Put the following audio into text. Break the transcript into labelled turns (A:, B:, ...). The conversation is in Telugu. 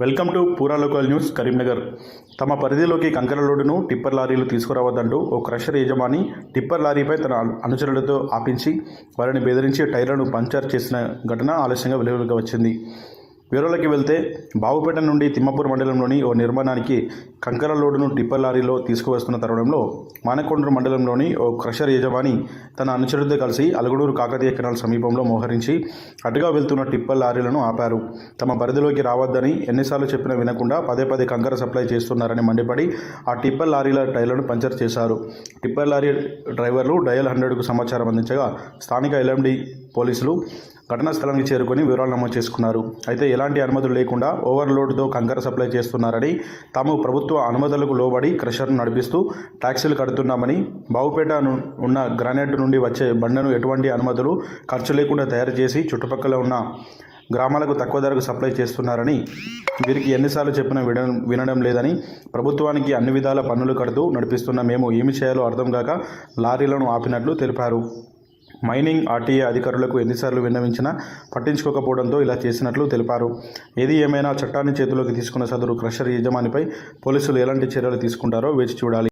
A: వెల్కమ్ టు పూరా లోకల్ న్యూస్ కరీంనగర్. తమ పరిధిలోకి కంకర లోడును టిప్పర్ లారీలు తీసుకురావద్దంటూ ఓ క్రషర్ యజమాని టిప్పర్ లారీపై తన అనుచరులతో ఆపించి వారిని బెదిరించి టైర్లను పంచర్ చేసిన ఘటన ఆలస్యంగా వెలుగులోకి వచ్చింది. వివరాలకి వెళ్తే బావుపేట నుండి తిమ్మపూర్ మండలంలోని ఓ నిర్మాణానికి కంకర లోడును టిప్పర్ లారీలో తీసుకువస్తున్న తరుణంలో మానకొండ్రు మండలంలోని ఓ క్రషర్ యజమాని తన అనుచరులతో కలిసి అలగడూరు కాకతీయ కెనాల్ సమీపంలో మోహరించి అటుగా వెళ్తున్న టిప్పర్ లారీలను ఆపారు. తమ పరిధిలోకి రావద్దని ఎన్నిసార్లు చెప్పినా వినకుండా పదే పదే కంకర సప్లై చేస్తున్నారని మండిపడి ఆ టిప్పర్ లారీల టైర్లను పంచర్ చేశారు. టిప్పర్ లారీ డ్రైవర్లు డయల్ హండ్రెడ్కు సమాచారం అందించగా స్థానిక ఎల్ఎండి పోలీసులు ఘటనా స్థలానికి చేరుకొని వివరాలు నమోదు చేసుకున్నారు. అయితే ఎలాంటి అనుమతులు లేకుండా ఓవర్లోడ్తో కంకర సప్లై చేస్తున్నారని తాము ప్రభుత్వ అనుమతులకు లోబడి క్రషర్ను నడిపిస్తూ ట్యాక్సీలు కడుతున్నామని బావుపేట ఉన్న గ్రానైట్ నుండి వచ్చే బండను ఎటువంటి అనుమతులు ఖర్చు లేకుండా తయారు చేసి చుట్టుపక్కల ఉన్న గ్రామాలకు తక్కువ ధరకు సప్లై చేస్తున్నారని వీరికి ఎన్నిసార్లు చెప్పినా వినడం వినడం లేదని ప్రభుత్వానికి అన్ని విధాల పన్నులు కడుతూ నడిపిస్తున్న మేము ఏమి చేయాలో అర్థం కాక లారీలను ఆపినట్లు తెలిపారు. మైనింగ్ ఆర్టీఏ అధికారులకు ఎన్నిసార్లు విన్నవించినా పట్టించుకోకపోవడంతో ఇలా చేసినట్లు తెలిపారు. ఏది ఏమైనా చట్టాన్ని చేతిలోకి తీసుకున్న సదరు క్రషర్ యజమానిపై పోలీసులు ఎలాంటి చర్యలు తీసుకుంటారో వేచి చూడాలి.